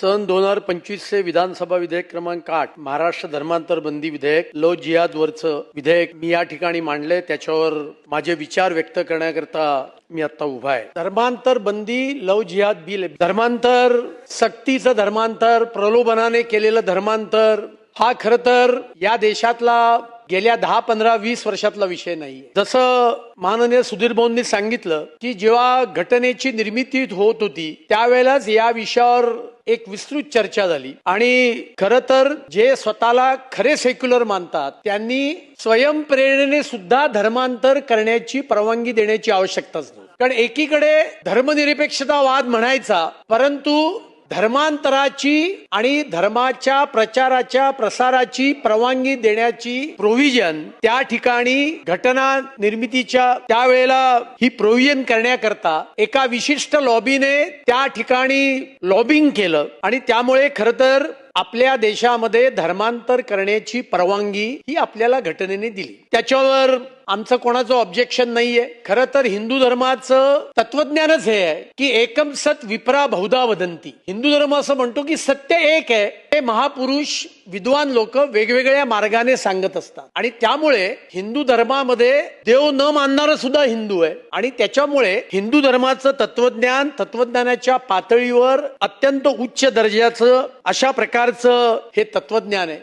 सन दोन हजार पंचवीसचे विधानसभा विधेयक क्रमांक आठ महाराष्ट्र धर्मांतर बंदी विधेयक लो जिहाद वरचं विधेयक मी या ठिकाणी मांडले त्याच्यावर माझे विचार व्यक्त करण्याकरता मी आता उभा आहे. धर्मांतर बंदी लव जिहाद बिल. धर्मांतर सक्तीचं धर्मांतर प्रलोभनाने केलेलं धर्मांतर हा खर तर या देशातला गेल्या दहा पंधरा वीस वर्षातला विषय नाही जसं माननीय सुधीर भाऊंनी सांगितलं की जेव्हा घटनेची निर्मिती होत होती त्यावेळेलाच या विषयावर एक विस्तृत चर्चा झाली. आणि खर तर जे स्वतःला खरे सेक्युलर मानतात त्यांनी स्वयंप्रेरणेने सुद्धा धर्मांतर करण्याची परवानगी देण्याची आवश्यकताच नाही. कारण एकीकडे धर्मनिरपेक्षतावाद म्हणायचा परंतु धर्मांतराची आणि धर्माच्या प्रचाराच्या प्रसाराची परवानगी देण्याची प्रोव्हिजन त्या ठिकाणी घटना निर्मितीच्या त्यावेळेला ही प्रोव्हिजन करण्याकरता एका विशिष्ट लॉबीने त्या ठिकाणी लॉबिंग केलं. आणि त्यामुळे खर तर आपल्या देशामध्ये धर्मांतर करण्याची परवानगी ही आपल्याला घटनेने दिली. त्याच्यावर आमचं कोणाचं ऑब्जेक्शन नाहीये. खरं तर हिंदू धर्माचं तत्वज्ञानच हे आहे की एकम सत विपरा बहुधा वदंती हिंदू धर्म असं म्हणतो की सत्य एक आहे. हे महापुरुष विद्वान लोक वेगवेगळ्या मार्गाने सांगत असतात. आणि त्यामुळे हिंदू धर्मामध्ये देव न मानणारा सुद्धा हिंदू आहे. आणि त्याच्यामुळे हिंदू धर्माचं तत्वज्ञान तत्वज्ञानाच्या पातळीवर अत्यंत उच्च दर्जाचं अशा प्रकारचं हे तत्वज्ञान आहे.